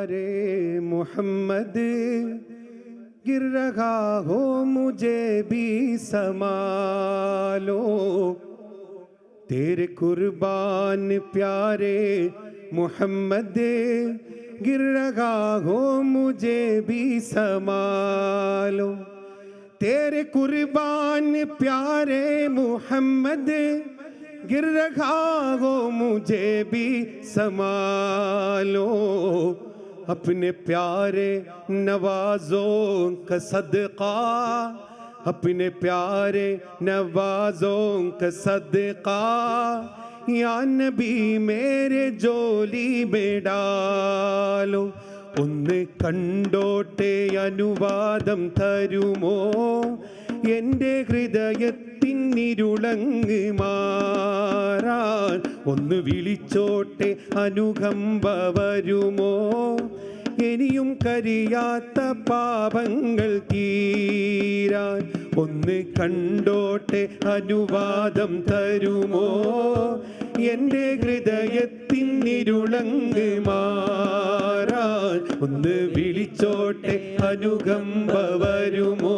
प्यारे मोहम्मद, गिर रहा हो मुझे भी संभालो। तेरे कुर्बान प्यारे मोहम्मद, गिर रहा हो मुझे भी संभालो। तेरे कुर्बान प्यारे मोहम्मद, गिर रहा हो मुझे भी संभालो। अपने प्यारे नवाजों का सदका अपने प्यारे नवाजों का सदका या नबी मेरे जोली में डालो ഒന്ന് കണ്ടോട്ടെ അനുവാദം തരുമോ എൻ്റെ ഹൃദയത്തിനിരുളങ്ങ് മാറാൻ ഒന്ന് വിളിച്ചോട്ടെ അനുകമ്പ വരുമോ ഇനിയും കരിയാത്ത പാപങ്ങൾ തീരാൻ ഒന്ന് കണ്ടോട്ടെ അനുവാദം തരുമോ? എന്റെ ഹൃദയത്തിനിരുളങ്ങ് മാറാൻ ഒന്ന് വിളിച്ചോട്ടെ അനുകമ്പ വരുമോ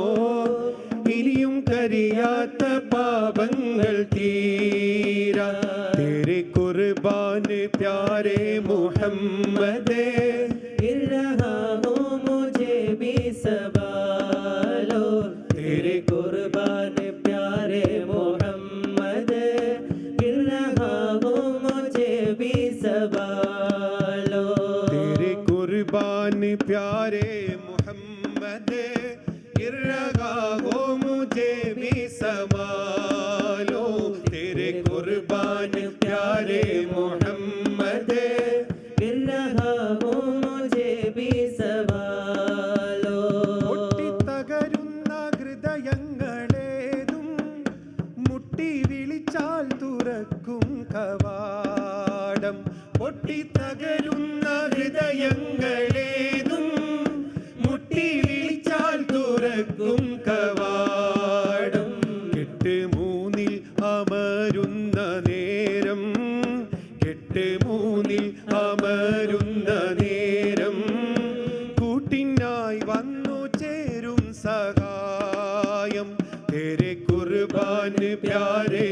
ഇനിയും കരിയാത്ത പാപങ്ങൾ തീരാ. തേരെ കുർബാൻ പ്യാരേ മുഹമ്മദേ. गिर कुर्बान प्यारे मोहम्मद गिर रहा हो मुझे भी सवालो പൊട്ടിത്തകരുന്ന ഹൃദയങ്ങളേതും മുട്ടി വിളിച്ചാൽ തുറക്കും കവാടം പൊട്ടിത്തകരുന്ന കൂട്ടിനായി വന്നു ചേരും സഹായം. തേരെ കുർബാന് പ്യാരെ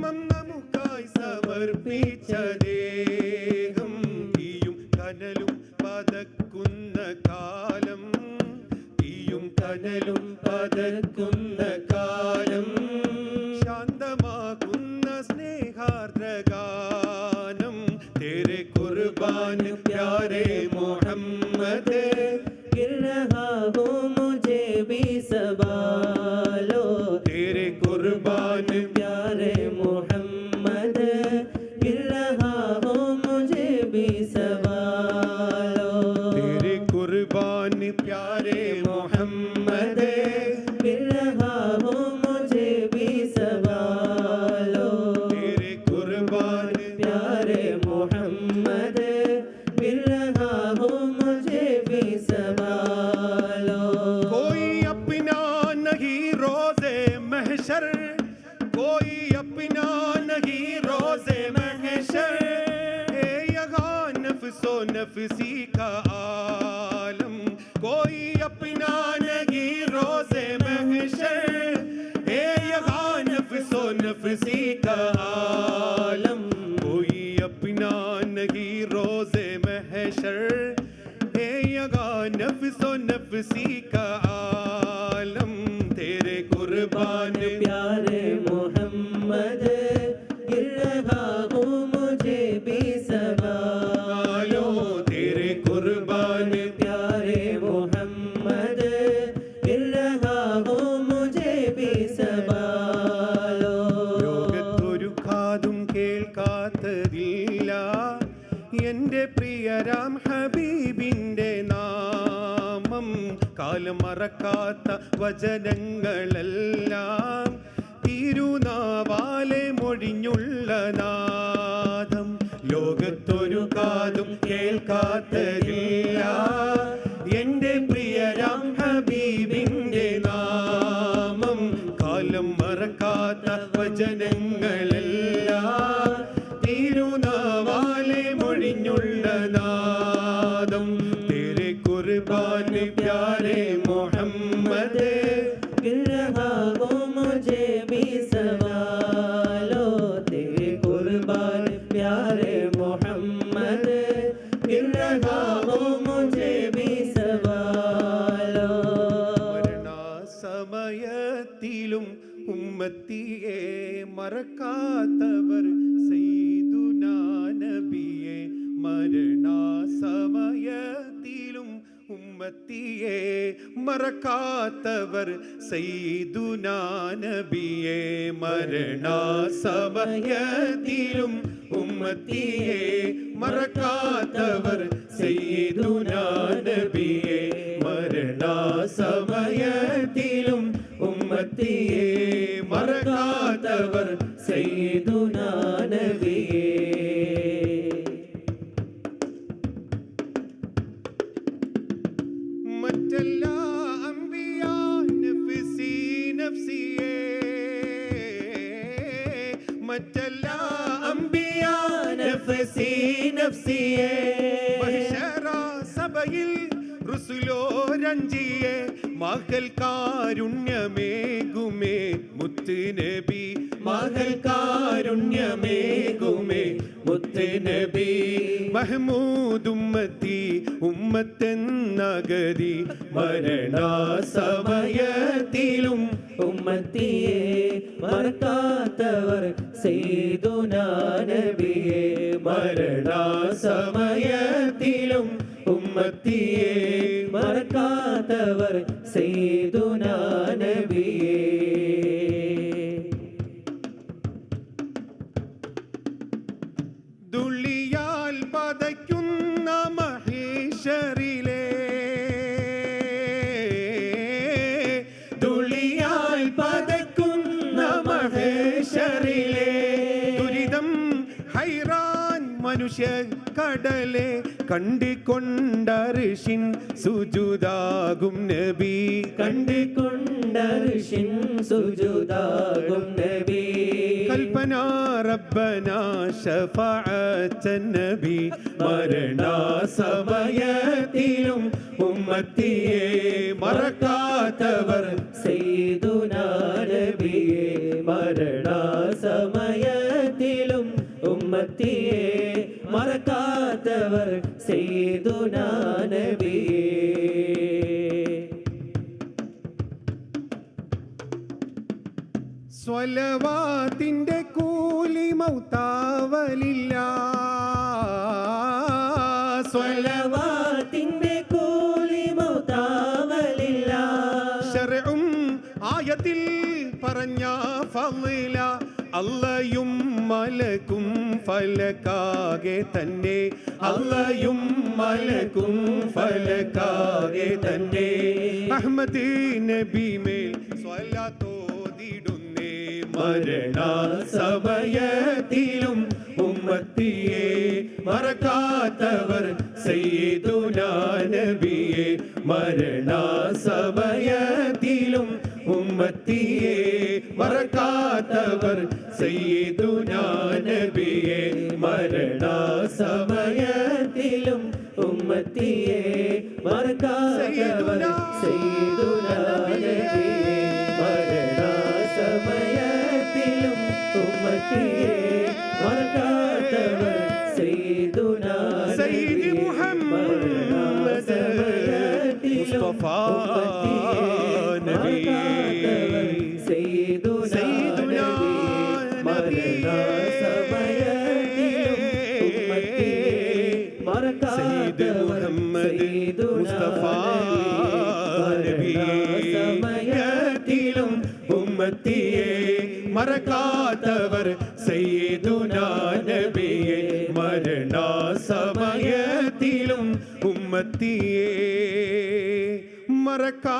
ജന്മം നമുക്കായി സമർപ്പിച്ച ദേഹം കനലും പതക്കുന്ന കാലം തീയും കനലും പതക്കുന്ന കാലം. ശാന്തമാകുന്ന സ്നേഹാർദ്രഗാനം തേരെ കുർബാൻ പ്യാരേ മുഹമ്മദ്. قربان پیارے محمد۔ پھر ہوں مجھے بھی پیارے محمد۔ پھر رہا مجھے بھی سوالو۔ کوئی اپنا نہیں روزے محشر۔ کوئی اپنا نہیں روزے नफसो नफसी का आलम कोई अपना नहीं रोजे महशर ए यहाँ नफसो नफसी का आलम कोई अपना नहीं रोजे महशर है यगा नफ्सो नफसी കാലം മറക്കാത്ത വചനങ്ങളെല്ലാം തിരുനാവാലെ മൊഴിഞ്ഞുള്ള നാദം. ലോകത്തൊരു കാതും കേൾക്കാത്തതില്ല. എന്റെ പ്രിയരാം ഹബീബിന്റെ നാമം കാലം മറക്കാത്ത വചനങ്ങളെല്ലാം മരണസമയത്തിലും ഉമ്മത്തിയെ മറക്കാത്തവർ സെയ്തുനാ നബിയെ മരണസമയത്തിലും ഉമ്മത്തിയെ മറക്കാത്തവർ സെയ്തുനാ നബിയെ മരണസമയത്തിലും ഉമ്മത്തിയെ മറക്കാത്തവർ മറ്റെല്ലാ അമ്പിയ നഫ്സി നഫ്സിയെ. മഹ്ശറ സഭയിൽ റുസുലോ രഞ്ജിയെ. മകൾ കാരുണ്യമേകുമേ മുത്ത് നബി മകൾ കാരുണ്യമേകുമേ മുത്ത് നബി മഹ്മൂദ് ഉമ്മത്തി ഉമ്മത്തെന്നഗതി. മരണസമയത്തിലും ഉമ്മത്തിയെ മറക്കാത്തവർ സെയ്തുനാ നബിയെ മരണസമയത്തിലും ഉമ്മത്തിയെ മറക്കാത്തവർ സെയ്തുനാ മനുഷ്യ കടലെ കണ്ടിക്കൊണ്ടർഷിൻ സുജുദാകും നബി. കണ്ടിക്കൊണ്ടർഷിൻ സുജുദാകും നബി. കൽപ്പന റബ്ബന ശഫഅത്ത നബി. മരണസമയത്തിലും ഉമ്മത്തിയെ മറക്കാത്തവർ സയ്യിദുനാ നബിയെ മരണ സമയത്തിലും ഉമ്മത്തിയെ നബിയെ സ്വലവാത്തിന്റെ കൂലി മൗത്താവലില്ല. സ്വല സ്വലവാത്തിന്റെ കൂലി മൗത്താവലില്ല. ശരവും ആയത്തിൽ പറഞ്ഞ ഫളില അല്ലയും മലക്കും ഫലക്കാകെ തന്നെ. അല്ലയും മലക്കും ഫലക്കാകെ തന്നെ. അഹമ്മദ് നബി മേൽ സ്വലാത്തോതിടുന്നേ. മരണ സമയത്തിലും ഉമ്മത്തിയെ മറക്കാത്തവർ സയ്യിദുനാ നബിയെ മരണ സമയത്തിലും ഉമ്മത്തിയെ മറക്കാത്തവർ സയ്യിദുനാ നബിയെ മരണ സമയത്തിലും ഉമ്മത്തിയെ മറക്കാത്തവർ സെയ്തുനാ നബിയെ മരണ സമയത്തിലും ഉമ്മത്തിയെ മറക്കാത്തവർ സെയ്തുനാ സയ്യിദ് നബിയെ മുഹമ്മദ് മുസ്തഫ സമയത്തിലും ഉമ്മത്തിയെ മറക്കാത്തവർ സയ്യിദുനാ നബിയെ മരണ സമയത്തിലും ഉമ്മത്തിയെ മറക്കാ